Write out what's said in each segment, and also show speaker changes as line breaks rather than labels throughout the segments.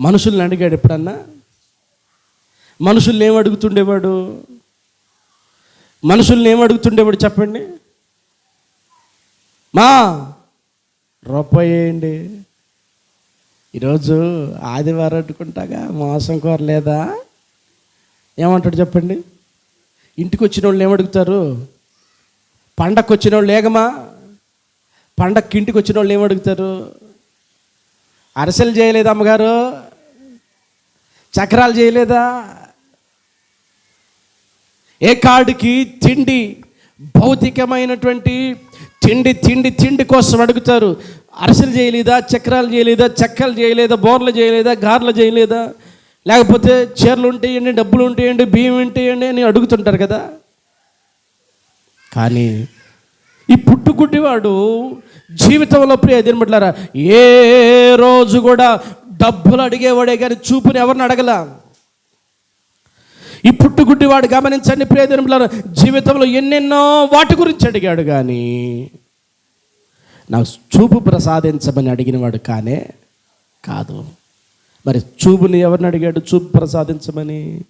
మనుషుల్ని అడిగాడు ఎప్పుడన్నా? మనుషుల్ని ఏం అడుగుతుండేవాడు? మనుషుల్ని ఏం అడుగుతుండేవాడు చెప్పండి? మా రూపాయి ఈరోజు ఆదివారం అడ్డుకుంటాగా మోసం కోరలేదా ఏమంటాడు చెప్పండి? ఇంటికి వచ్చిన వాళ్ళు ఏమడుగుతారు పండక్కి వచ్చిన వాళ్ళు ఏగమా పండక్కి ఇంటికి వచ్చిన వాళ్ళు ఏమడుగుతారు అరసలు చేయలేదు అమ్మగారు. చక్రాలు చేయలేదా? ఏ కార్డుకి తిండి భౌతికమైనటువంటి తిండి తిండి తిండి కోసం అడుగుతారు. అరసలు చేయలేదా? చక్రాలు చేయలేదా? చెక్కలు చేయలేదా? బోర్లు చేయలేదా? గార్లు చేయలేదా? లేకపోతే చీరలు ఉంటాయండి డబ్బులు ఉంటాయండి బియ్యం ఉంటాయండి అని అడుగుతుంటారు కదా. కానీ ఈ పుట్టుకుట్టివాడు జీవితంలో ప్రియ దినబట్లారా ఏ రోజు కూడా డబ్బులు అడిగేవాడే కానీ చూపుని ఎవరిని అడగల? ఈ పుట్టుగుడ్డివాడు గమనించండి ప్రియ జీవితంలో ఎన్నెన్నో వాటి గురించి అడిగాడు కానీ నాకు చూపు ప్రసాదించమని అడిగినవాడు కానే కాదు. మరి చూపుని ఎవరిని అడిగాడు? చూపు ప్రసాదించమని?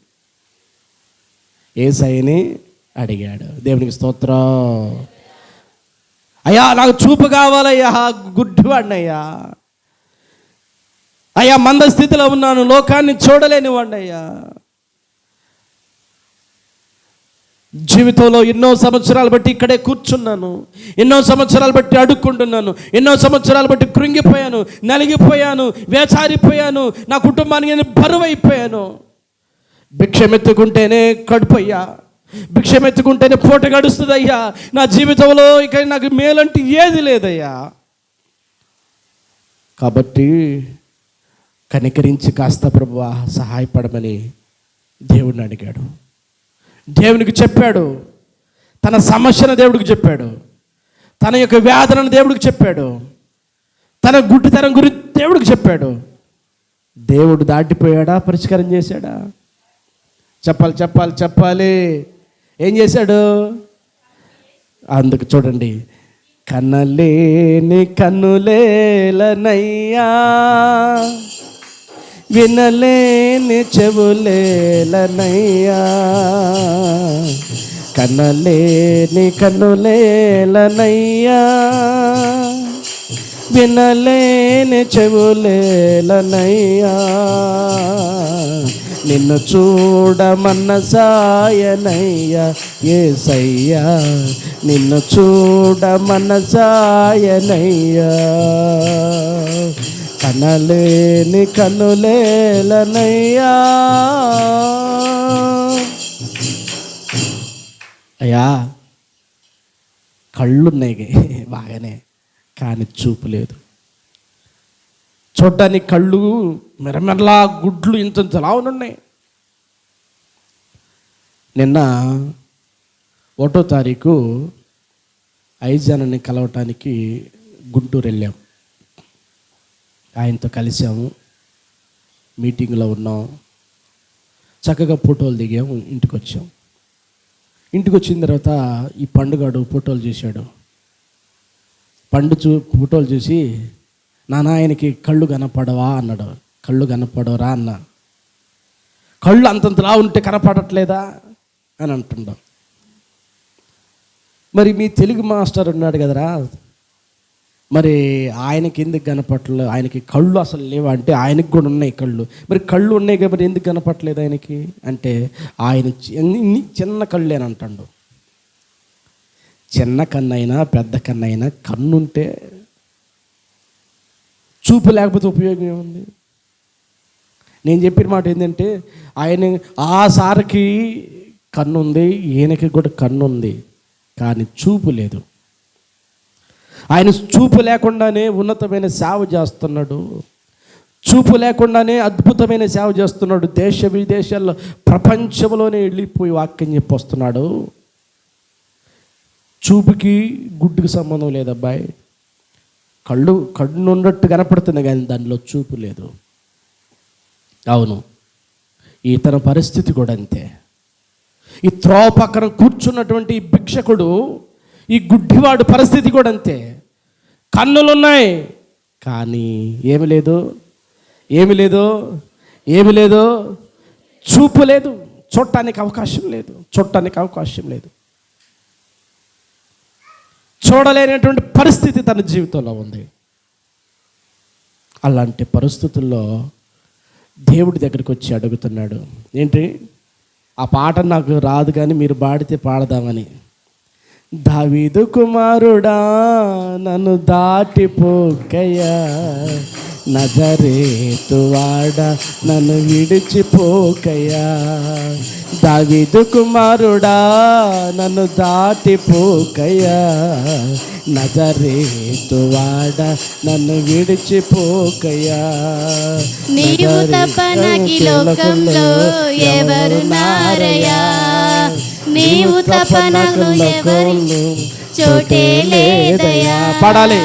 ఏసైని అడిగాడు. దేవునికి స్తోత్రం. అయ్యా నాకు చూపు కావాలయ్యా గుడ్డివాడినయ్యా. అయ్యా మంద స్థితిలో ఉన్నాను లోకాన్ని చూడలేని అయ్యా జీవితంలో ఎన్నో సంవత్సరాలు బట్టి ఇక్కడే కూర్చున్నాను ఎన్నో సంవత్సరాలు బట్టి అడుక్కుంటున్నాను ఎన్నో సంవత్సరాలు బట్టి కృంగిపోయాను నలిగిపోయాను వేచారిపోయాను నా కుటుంబానికి నేను బరువైపోయాను. భిక్షమెత్తుకుంటేనే కడుపయ్యా భిక్షమెత్తుకుంటేనే పూట గడుస్తుందయ్యా. నా జీవితంలో ఇక నాకు మేలంటే ఏది లేదయ్యా. కాబట్టి కనికరించి కాస్త ప్రభు సహాయపడమని దేవుడిని అడిగాడు. దేవునికి చెప్పాడు. తన సమస్యను దేవుడికి చెప్పాడు. తన యొక్క వ్యాధులను దేవుడికి చెప్పాడు. తన గుడ్డితనం గురించి దేవుడికి చెప్పాడు. దేవుడు దాటిపోయాడా? పరిష్కారం చేశాడా? చెప్పాలి చెప్పాలి చెప్పాలి. ఏం చేశాడు? అందుకు చూడండి. కన్నలేని కన్నులేలనయ్యా వినలేని చెవులేలనయ్యా. కనలేని కనులేలనయ్యా వినలేని చెవులేలనయ్యా. నిన్ను చూడమన్న సాయనయ్యా ఏసయ్యా నిన్ను చూడమన్న సాయనయ్యా కనలేని కనులేలనయ్యా. అయ్యా కళ్ళున్నాయి బాగానే కానీ చూపు లేదు. చూడ్డానికి కళ్ళు మెరమెరలా గుడ్లు ఇంత ఇంతలా ఉన్నాయి? నిన్న ఒకటో తారీఖు ఐజానని కలవటానికి గుంటూరు వెళ్ళాం. ఆయనతో కలిసాము. మీటింగ్లో ఉన్నాం. చక్కగా ఫోటోలు దిగాము ఇంటికి వచ్చాం ఇంటికి వచ్చిన తర్వాత ఈ పండుగాడు ఫోటోలు చూశాడు. పండు చూ ఫోటోలు చూసి నాన్న ఆయనకి కళ్ళు కనపడవా? అన్నాడు. కళ్ళు కనపడవరా అన్న. కళ్ళు అంతంతలా ఉంటే కనపడట్లేదా? అని అంటున్నాం మరి మీ తెలుగు మాస్టర్ ఉన్నాడు కదరా మరి ఆయనకి ఎందుకు కనపట్లేదు ఆయనకి కళ్ళు అసలు లేవా? అంటే ఆయనకి కూడా ఉన్నాయి కళ్ళు. మరి కళ్ళు ఉన్నాయి కాబట్టి ఎందుకు కనపట్టలేదు ఆయనకి? అంటే ఆయన చిన్ని చిన్న కళ్ళు అని అంటాడు. చిన్న కన్నైనా పెద్ద కన్నైనా కన్నుంటే చూపు లేకపోతే ఉపయోగం ఏముంది? నేను చెప్పిన మాట ఏంటంటే ఆయన ఆ సారికి కన్ను ఉంది ఈయనకి కూడా కన్ను ఉంది కానీ చూపు లేదు. ఆయన చూపు లేకుండానే ఉన్నతమైన సేవ చేస్తున్నాడు. చూపు లేకుండానే అద్భుతమైన సేవ చేస్తున్నాడు. దేశ విదేశాల్లో ప్రపంచంలోనే వెళ్ళిపోయి వాక్యం చెప్పొస్తున్నాడు. చూపుకి గుడ్డుకి సంబంధం లేదబ్బాయి కళ్ళు కళ్ళు ఉన్నట్టు కనపడుతుంది కానీ దానిలో చూపు లేదు. అవును. ఇతని పరిస్థితి కూడా అంతే. ఈ త్రోవ పక్కన కూర్చున్నటువంటి ఈ భిక్షకుడు ఈ గుడ్డివాడు పరిస్థితి కూడా అంతే. కన్నులున్నాయి. కానీ ఏమి లేదు ఏమి లేదు ఏమి లేదు. చూపు లేదు చూడటానికి అవకాశం లేదు చూడటానికి అవకాశం లేదు. చూడలేనటువంటి పరిస్థితి తన జీవితంలో ఉంది. అలాంటి పరిస్థితుల్లో దేవుడి దగ్గరికి వచ్చి అడుగుతున్నాడు ఏంటి? ఆ పాట నాకు రాదు కానీ మీరు పాడితే పాడదామని. దావీదు కుమారుడా నన్ను దాటిపోకయ్యా. నజరేతువాడ నన్ను విడిచిపోకయ్యా. దావీదు కుమారుడా నన్ను దాటిపోకయ్యా. నజరేతువాడ నన్ను విడిచిపోకయ్యా.
నీవు తప్ప నాకి లోకంలో ఎవరు నారయా నీవు తప్ప నాకు ఎవరు చోటే లేదయా?
పాడాలి.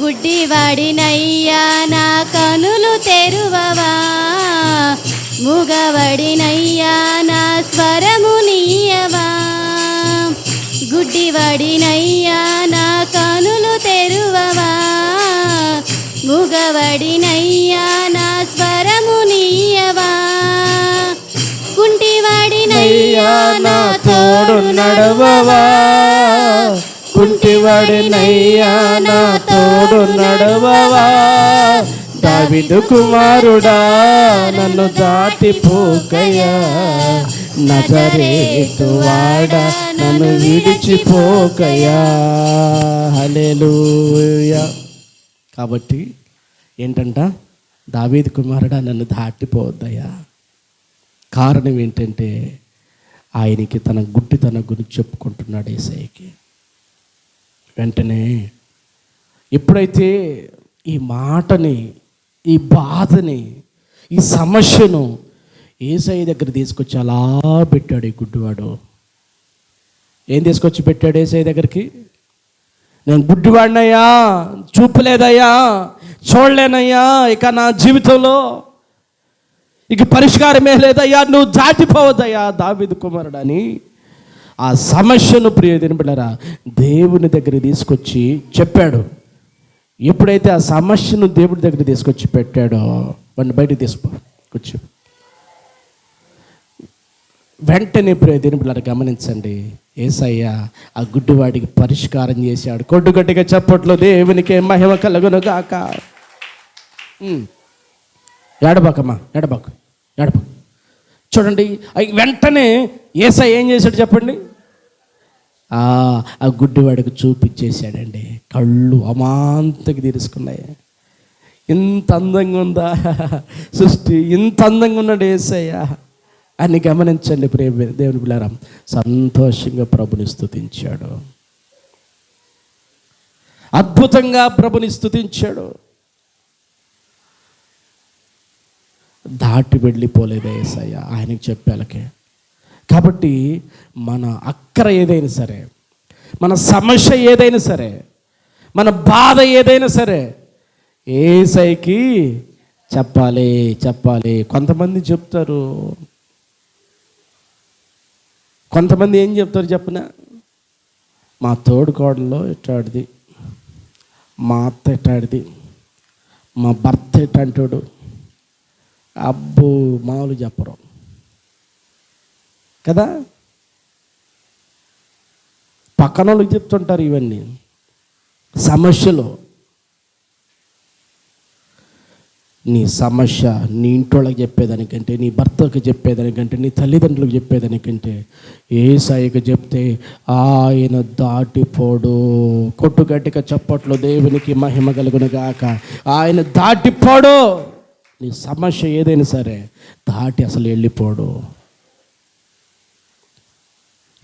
గుడ్డివాడినయ్యా నా కనులు తెరువవా? మూగవడినయ్యా నా స్వరము నీయవా? గుడ్డివాడినయ్యా నా కనులు తెరువవా? మూగవడినయ్యా నా స్వరము నీయవా? నా తోడు నడవవా?
కుంటివాడినయ్యా నా తోడు నడవవా? దావిదు కుమారుడా నన్ను దాటిపోకయ్యా నజరేతువాడ నన్ను విడిచిపోకయ్యా హల్లెలూయా. కాబట్టి ఏంటంట? దావీదు కుమారుడా నన్ను దాటిపోద్దయ్యా కారణం ఏంటంటే ఆయనకి తన గుడ్డితనం గురించి చెప్పుకుంటున్నాడు ఏసఐకి వెంటనే ఎప్పుడైతే ఈ మాటని ఈ బాధని ఈ సమస్యను ఏసఐ దగ్గర తీసుకొచ్చి అలా పెట్టాడు ఈ గుడ్డివాడు. ఏం తీసుకొచ్చి పెట్టాడు ఏసఐ దగ్గరికి? నేను గుడ్డివాడినయ్యా చూపలేదయ్యా చూడలేనయ్యా ఇక నా జీవితంలో ఇక పరిష్కారమే లేదయ్యా నువ్వు దాటిపోవద్దయ్యా దావిదు కుమారుడని. ఆ సమస్యను ప్రియ దినబిడరా దేవుని దగ్గర తీసుకొచ్చి చెప్పాడు. ఎప్పుడైతే ఆ సమస్యను దేవుడి దగ్గర తీసుకొచ్చి పెట్టాడో వాడిని బయటకు తీసుకో కూర్చో. వెంటనే ప్రియ దినబిడరా గమనించండి. ఏసయ్య ఆ గుడ్డివాడికి పరిష్కారం చేశాడు. కొట్టు గట్టిగా చప్పట్లో దేవునికి మహిమ కలుగును గాక. ఉమ్. ఏడబాకమ్మా ఏడబాకు. నడప. చూడండి వెంటనే ఏసై ఏం చేశాడు చెప్పండి? ఆ ఆ గుడ్డివాడికి చూపించేశాడండి. కళ్ళు అమాంతకి తీరుసుకున్నాయి. ఇంత అందంగా ఉందా? సృష్టి ఇంత అందంగా ఉన్నాడు ఏసయ్య అని గమనించండి ప్రేమ దేవుని పిల్లారా సంతోషంగా ప్రభుని స్థుతించాడు అద్భుతంగా ప్రభుని స్థుతించాడు దాటి వెళ్ళిపోలేదే ఏసయ్య. ఆయనకి చెప్పేలకే. కాబట్టి మన అక్కర ఏదైనా సరే మన సమస్య ఏదైనా సరే మన బాధ ఏదైనా సరే ఏసైకి చెప్పాలి చెప్పాలి. కొంతమంది చెప్తారు. కొంతమంది ఏం చెప్తారు చెప్పనా? మా తోడుకోడలో ఇట్టాడిది మా అత్త ఇట్టాడిది మా భర్త ఇట్టంటాడు అబ్బో మామూలు చెప్పరు. కదా? పక్కన వాళ్ళకి చెప్తుంటారు ఇవన్నీ. సమస్యలు. నీ సమస్య నీ ఇంటోళ్ళకి చెప్పేదానికంటే నీ భర్తకు చెప్పేదానికంటే నీ తల్లిదండ్రులకు చెప్పేదానికంటే ఏ సాయికి చెప్తే ఆయన దాటిపోడు. కొట్టుగట్టిక చప్పట్లు దేవునికి మహిమ కలుగును గాక. ఆయన దాటిపోడు. నీ సమస్య ఏదైనా సరే దాటి అసలు వెళ్ళిపోడు.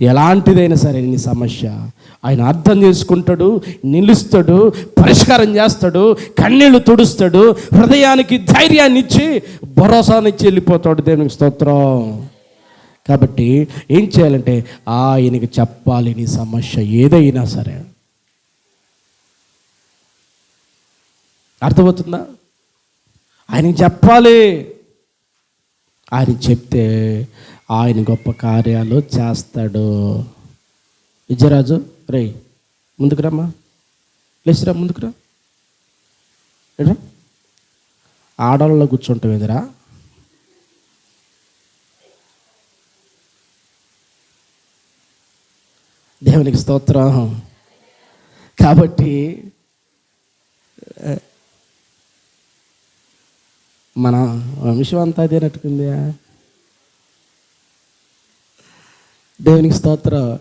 ఎలాంటిదైనా సరే నీ సమస్య ఆయన అర్థం చేసుకుంటాడు నిలుస్తాడు పరిష్కారం చేస్తాడు కన్నీళ్ళు తుడుస్తాడు హృదయానికి ధైర్యాన్ని ఇచ్చి భరోసానిచ్చి వెళ్ళిపోతాడు దేవునికి స్తోత్రం. కాబట్టి ఏం చేయాలంటే ఆయనకి చెప్పాలి నీ సమస్య ఏదైనా సరే. అర్థమవుతుందా? ఆయనకి చెప్పాలి. ఆయన చెప్తే ఆయన గొప్ప కార్యాలు చేస్తాడు. విజయరాజు రే ముందుకు రమ్మా. లేచిరా ముందుకు రా. ఏడ్రా? ఆడవాళ్ళలో కూర్చుంటాం ఎదురా? దేవునికి స్తోత్రం. కాబట్టి మన వంశం అంతా అదేనట్టుకుంది దేవునికి స్తోత్ర.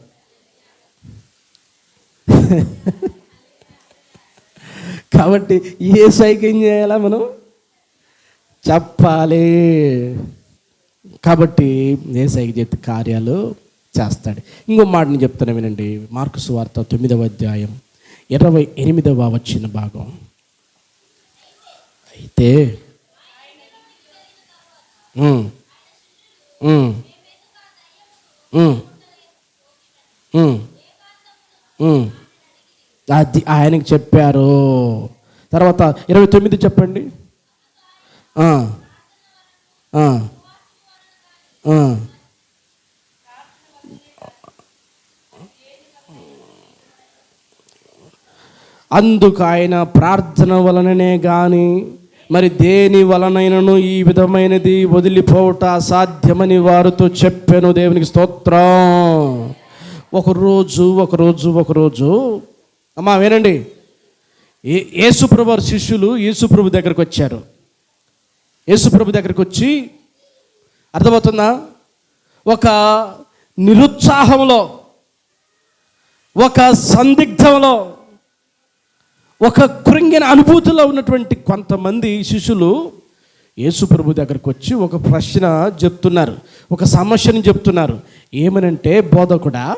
కాబట్టి ఏ సైకి ఏం చేయాలా మనం? చెప్పాలి. కాబట్టి ఏ సైకి చేతి కార్యాలు చేస్తాడు. ఇంకో మాటని చెప్తాను వినండి. మార్కు సువార్త తొమ్మిదవ అధ్యాయం ఇరవై ఎనిమిదవ వచ్చిన భాగం. అయితే అది ఆయనకి చెప్పారు. తర్వాత ఇరవై తొమ్మిది చెప్పండి. అందుకు ఆయన ప్రార్థన వలననే కానీ మరి దేని వలనైనను ఈ విధమైనది వదిలిపోవట అసాధ్యమని వారితో చెప్పాను దేవునికి స్తోత్రం. ఒకరోజు ఒకరోజు ఒకరోజు అమ్మా వినండి. ఏ యేసుప్రభు వారి శిష్యులు యేసుప్రభు దగ్గరకు వచ్చారు. యేసుప్రభు దగ్గరకు వచ్చి అర్థమవుతుందా? ఒక నిరుత్సాహంలో ఒక సందిగ్ధంలో ఒక కృంగిన అనుభూతిలో ఉన్నటువంటి కొంతమంది శిష్యులు యేసుప్రభు దగ్గరకు వచ్చి ఒక ప్రశ్న చెప్తున్నారు ఒక సమస్యను చెప్తున్నారు. ఏమనంటే బోధకుడా?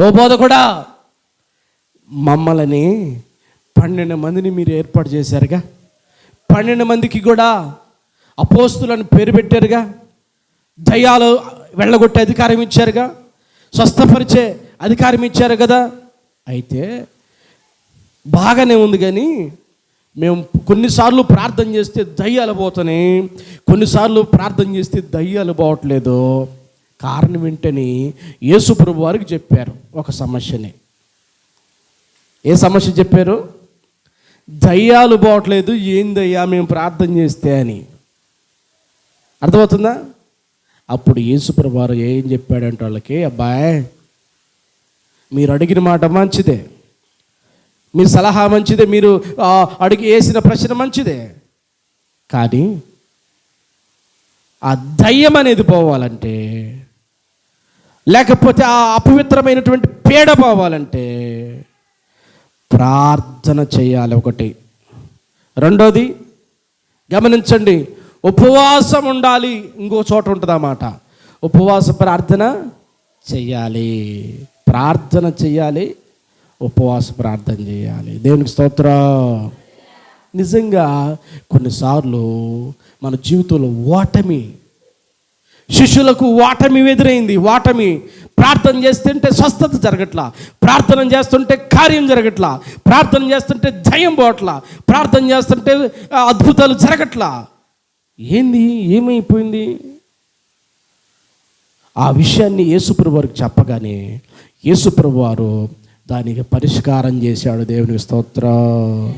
ఓ బోధకుడా మమ్మల్ని పన్నెండు మందిని మీరు ఏర్పాటు చేశారుగా. పన్నెండు మందికి కూడా అపోస్తులను పేరు పెట్టారుగా. దయ్యాలు వెళ్ళగొట్టే అధికారం ఇచ్చారుగా. స్వస్థపరిచే అధికారం ఇచ్చారు కదా. అయితే బాగానే ఉంది కానీ మేము కొన్నిసార్లు ప్రార్థన చేస్తే దయ్యాలు పోతున్నాయి కొన్నిసార్లు ప్రార్థన చేస్తే దయ్యాలు పోవట్లేదు. కారణం ఏంటని యేసుప్రభు వారికి చెప్పారు ఒక సమస్యని. ఏ సమస్య చెప్పారు? దయ్యాలు పోవట్లేదు ఏందయ్యా మేము ప్రార్థన చేస్తే అని. అర్థమవుతుందా? అప్పుడు యేసుప్రభు వారు ఏం చెప్పాడంటే వాళ్ళకి అబ్బాయ్ మీరు అడిగిన మాట మంచిదే. మీ సలహా మంచిదే మీరు అడిగి వేసిన ప్రశ్న మంచిదే. కానీ ఆ దయ్యం అనేది పోవాలంటే లేకపోతే ఆ అపవిత్రమైనటువంటి పీడ పోవాలంటే ప్రార్థన చేయాలి ఒకటి. రెండోది గమనించండి ఉపవాసం ఉండాలి ఇంకో చోట ఉంటుందన్నమాట ఉపవాస ప్రార్థన చెయ్యాలి ప్రార్థన చెయ్యాలి ఉపవాస ప్రార్థన చేయాలి. దేవునికి స్తోత్ర నిజంగా కొన్నిసార్లు మన జీవితంలో ఓటమి శిష్యులకు ఓటమి ఎదురైంది. ఓటమి ప్రార్థన చేస్తుంటే స్వస్థత జరగట్లా. ప్రార్థన చేస్తుంటే కార్యం జరగట్లా. ప్రార్థన చేస్తుంటే జయం పోవట్లా. ప్రార్థన చేస్తుంటే అద్భుతాలు జరగట్లా. ఏంది? ఏమైపోయింది? ఆ విషయాన్ని యేసుప్రభు వారికి చెప్పగానే యేసుప్రభు వారు దానికి పరిష్కారం చేశాడు దేవునికి స్తోత్రం.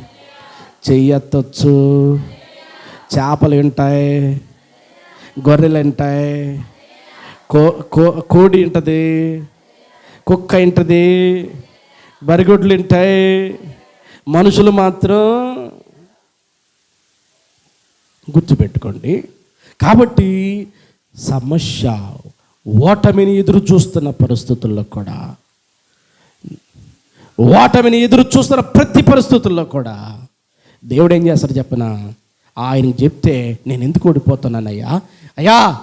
చెయ్యొచ్చు చేపలు వింటాయి గొర్రెలు వింటాయి కో కో కోడి ఉంటుంది కుక్క ఉంటుంది బరిగొడ్లు ఉంటాయి మనుషులు మాత్రం గుర్తుపెట్టుకోండి. కాబట్టి సమస్య ఓటమిని ఎదురు చూస్తున్న పరిస్థితుల్లో కూడా ఓటమిని ఎదురు చూస్తున్న ప్రతి పరిస్థితుల్లో కూడా దేవుడు ఏం చేస్తాడు చెప్పనా? ఆయనకి చెప్తే నేను ఎందుకు ఓడిపోతున్నానయ్యా? అయ్యా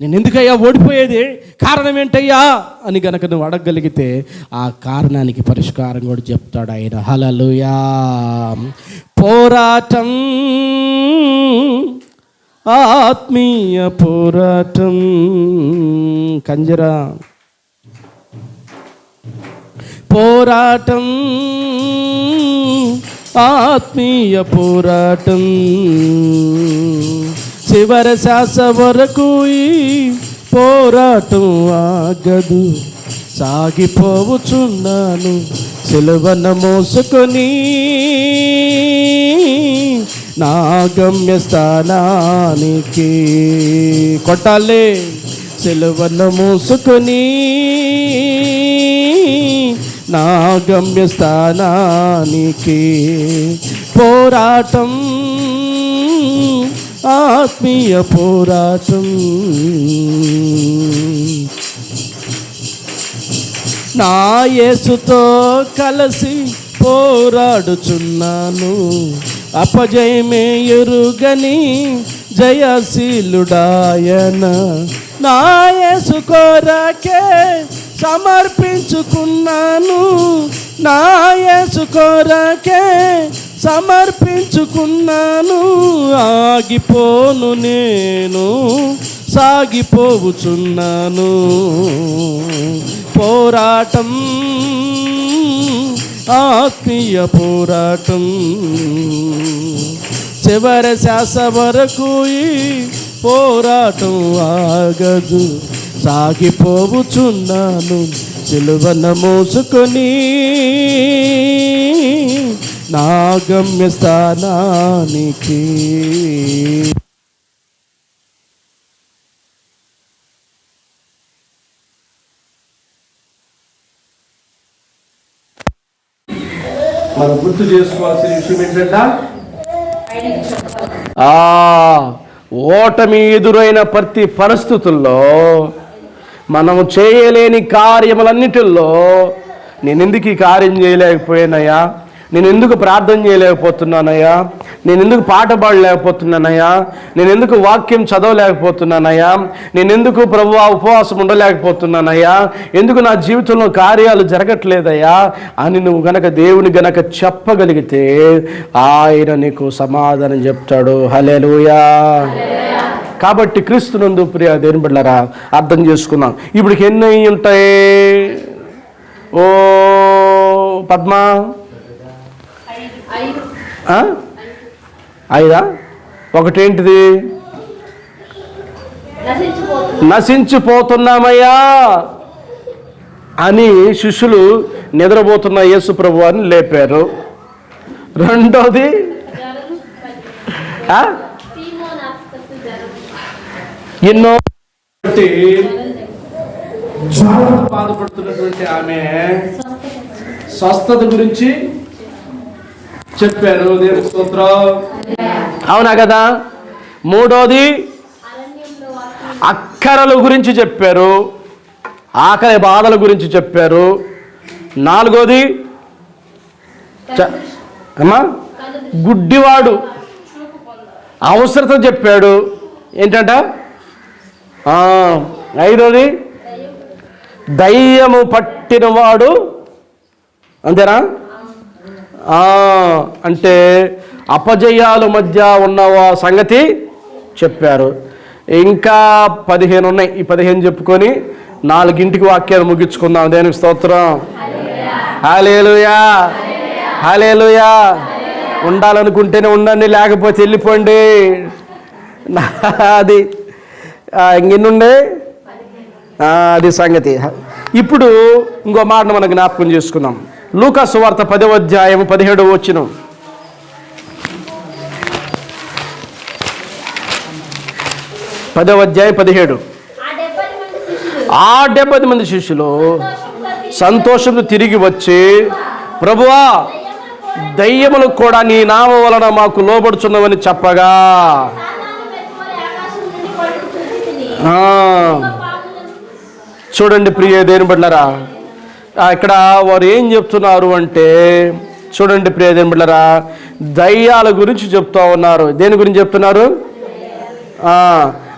నేను ఎందుకయ్యా ఓడిపోయేది? కారణం ఏంటయ్యా? అని గనక నువ్వు అడగగలిగితే ఆ కారణానికి పరిష్కారం కూడా చెప్తాడు ఆయన. హలలుయా పోరాటం ఆత్మీయ పోరాటం. కంజరా. పోరాటం ఆత్మీయ పోరాటం. చివరి శాస వరకు ఈ పోరాటం ఆగదు. సాగిపోవచున్నాను సిలువన మోసుకొని నా గమ్యస్థానానికి కొట్టాలి సెలవును మోసుకొని నా గమ్యస్థానానికి పోరాటం ఆత్మీయ పోరాటం. నా యేసుతో కలిసి పోరాడుచున్నాను. అపజయమే ఎరుగని జయశీలుడాయన. నా యేసు కోరకే సమర్పించుకున్నాను. నా యేసు సమర్పించుకున్నాను. ఆగిపోను నేను సాగిపోవుచున్నాను. పోరాటం ఆత్మీయ పోరాటం. చివరి శాస వరకు ఈ పోరాటం ఆగదు. సాగిపోవుచున్నాను సిలువన మోసుకొని నా గమ్యస్థానానికి మనం గుర్తు చేసుకోవాల్సిన విషయం ఏంటంటే ఓటమి ఎదురైన ప్రతి పరిస్థితుల్లో మనము చేయలేని కార్యములన్నిటిల్లో నేను ఎందుకు ఈ కార్యం చేయలేకపోయానయ్యా? నేను ఎందుకు ప్రార్థన చేయలేకపోతున్నానయ్యా? నేను ఎందుకు పాట పాడలేకపోతున్నానయ్యా? నేను ఎందుకు వాక్యం చదవలేకపోతున్నానయ్యా? నేను ఎందుకు ప్రభు ఉపవాసం ఉండలేకపోతున్నానయ్యా? ఎందుకు నా జీవితంలో కార్యాలు జరగట్లేదయ్యా? అని నువ్వు గనక దేవుని గనక చెప్పగలిగితే ఆయన నీకు సమాధానం చెప్తాడు. హలే కాబట్టి క్రీస్తునందు ప్రియ దేని బిడ్డలారా అర్థం చేసుకున్నాం ఇప్పుడు ఎన్ని అయి ఉంటాయి? ఓ పద్మ? ఐదా? ఒకటేంటిది? నశించిపోతున్నామయ్యా అని శిష్యులు నిద్రపోతున్న యేసు ప్రభు అని లేపారు. రెండోది? ఎన్నో జ్వరంతో బాధపడుతున్నటువంటి ఆమె స్వస్థత గురించి చెప్పారు. దేవుని స్తోత్రం. అవునా కదా? మూడోది అక్కరల గురించి చెప్పారు. ఆకలి బాధల గురించి చెప్పారు. నాలుగోది అమ్మా? గుడ్డివాడు. అవసరత చెప్పాడు. ఏంటంట? ఐదోది? దయ్యము పట్టినవాడు అంతేనా? అంటే అపజయాల మధ్య ఉన్న సంగతి చెప్పారు. ఇంకా పదిహేను ఉన్నాయి. ఈ పదిహేను చెప్పుకొని నాలుగింటికి వాక్యాలు ముగించుకుందాం. దేనికి స్తోత్రం. హాలేలుయా హాలేలుయా ఉండాలనుకుంటేనే ఉండండి లేకపోతే వెళ్ళిపోండి. నా- అది ఇంకెన్నుండే? అది సంగతి. ఇప్పుడు ఇంకో మాటను మనం జ్ఞాపకం చేసుకుందాం. లూకా సువార్త పదవ అధ్యాయం పదిహేడు వచ్చిన పదవ అధ్యాయం పదిహేడు. ఆ డెబ్బై మంది శిష్యులు సంతోషంతో తిరిగి వచ్చి ప్రభువా దయ్యములకు కూడా నీ నామ వలన మాకు లోబడుచున్నవని చెప్పగా. చూడండి ప్రియ దేని బిడ్డలరా. ఇక్కడ వారు ఏం చెప్తున్నారు అంటే చూడండి ప్రియ దేని బిడ్డలరా దయ్యాల గురించి చెప్తా ఉన్నారు. దేని గురించి చెప్తున్నారు?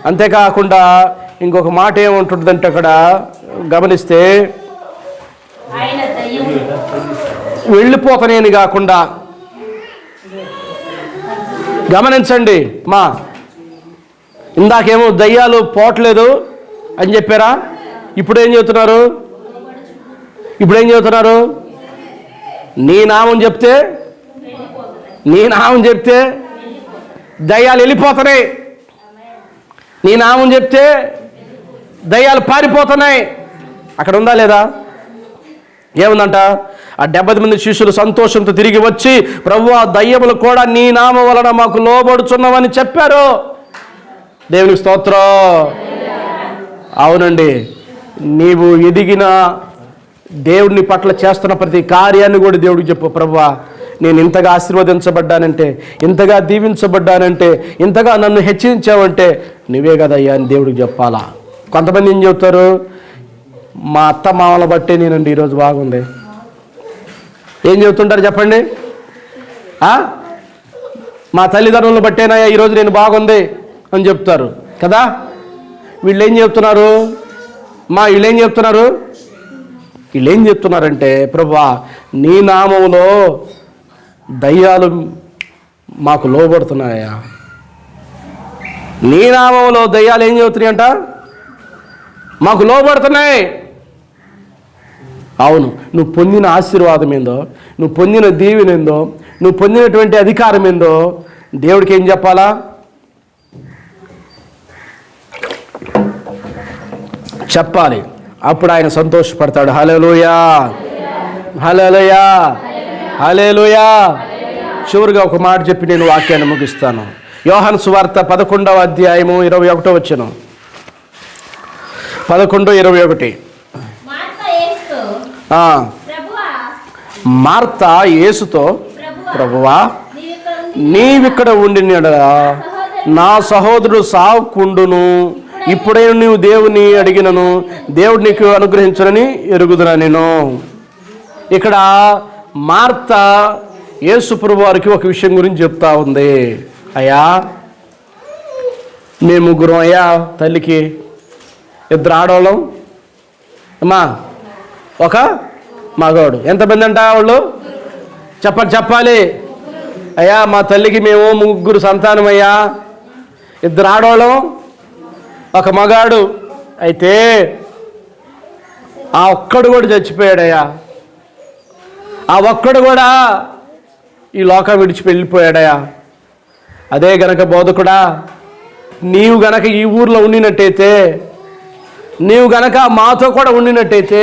అంతేకాకుండా ఇంకొక మాట ఏముంటుందంటే అక్కడ గమనిస్తే వెళ్ళిపోతనేని కాకుండా గమనించండి మా ఇందాకేమో దయ్యాలు పోవట్లేదు అని చెప్పారా? ఇప్పుడు ఏం చెబుతున్నారు? ఇప్పుడు ఏం చెబుతున్నారు? నీ నామం చెప్తే నీ నామం చెప్తే దయ్యాలు వెళ్ళిపోతున్నాయి. నీ నామం చెప్తే దయ్యాలు పారిపోతున్నాయి. అక్కడ ఉందా లేదా? ఏముందంట? ఆ డెబ్బై మంది శిష్యులు సంతోషంతో తిరిగి వచ్చి ప్రభు ఆ దయ్యములు కూడా నీ నామ వలన మాకు లోబడుచున్నామని చెప్పారు. దేవునికి స్తోత్రం. అవునండి. నీవు ఎదిగిన దేవుడిని పట్ల చేస్తున్న ప్రతి కార్యాన్ని కూడా దేవుడికి చెప్పు ప్రభువా నేను ఇంతగా ఆశీర్వదించబడ్డానంటే ఇంతగా దీవించబడ్డానంటే ఇంతగా నన్ను హెచ్చరించావంటే నువ్వే కదయ్యా అని దేవుడికి చెప్పాలా. కొంతమంది ఏం చెబుతారు మా అత్త మామల బట్టే నేనండి ఈరోజు బాగుంది. ఏం చెబుతుంటారు చెప్పండి? మా తల్లిదండ్రులను బట్టేనాయా ఈరోజు నేను బాగుంది. అని చెప్తారు. కదా? వీళ్ళు ఏం చెప్తున్నారు? మా వీళ్ళు ఏం చెప్తున్నారు? వీళ్ళు ఏం చెప్తున్నారంటే ప్రభా నీ నామంలో దయ్యాలు మాకు లోబడుతున్నాయా? నీ నామంలో దయ్యాలు ఏం చెబుతున్నాయంట? మాకు లోబడుతున్నాయి. అవును నువ్వు పొందిన ఆశీర్వాదం ఏందో నువ్వు పొందిన దీవెనేందో నువ్వు పొందినటువంటి అధికారం ఏందో దేవుడికి ఏం చెప్పాలా? చెప్పాలి. అప్పుడు ఆయన సంతోషపడతాడు. హలేలుయా హలేలుయా హలేలుయా చివరిగా ఒక మాట చెప్పి నేను వాక్యాన్ని ముగిస్తాను. యోహాను సువార్త పదకొండవ అధ్యాయము ఇరవై ఒకటో వచ్చను పదకొండు ఇరవై ఒకటి.
మార్త యేసుతో ప్రభువా. నీవిక్కడ ఉండి
నీవిక్కడ ఉండిన నా సహోదరుడు సావుకుండును. ఇప్పుడే నీవు దేవుని అడిగినను దేవుడు నీకు అనుగ్రహించునని ఎరుగుదునా నేను. ఇక్కడ మార్త యేసుప్రభు వారికి ఒక విషయం గురించి చెప్తా ఉంది. అయ్యా మేము ముగ్గురం అయ్యా తల్లికి ఇద్దరు ఆడవాళ్ళం. అమ్మా ఒక మగవాడు. ఎంతమంది అంట వాళ్ళు? చెప్పండి చెప్పాలి. అయ్యా మా తల్లికి మేము ముగ్గురు సంతానం అయ్యా. ఇద్దరు ఆడవాళ్ళం. ఒక మగాడు అయితే ఆ ఒక్కడు కూడా చచ్చిపోయాడయ్యా. ఆ ఒక్కడు కూడా ఈ లోకం విడిచి వెళ్ళిపోయాడయ్యా. అదే గనక బోధకుడా నీవు గనక ఈ ఊర్లో ఉండినట్టయితే నీవు గనక మాతో కూడా ఉండినట్టయితే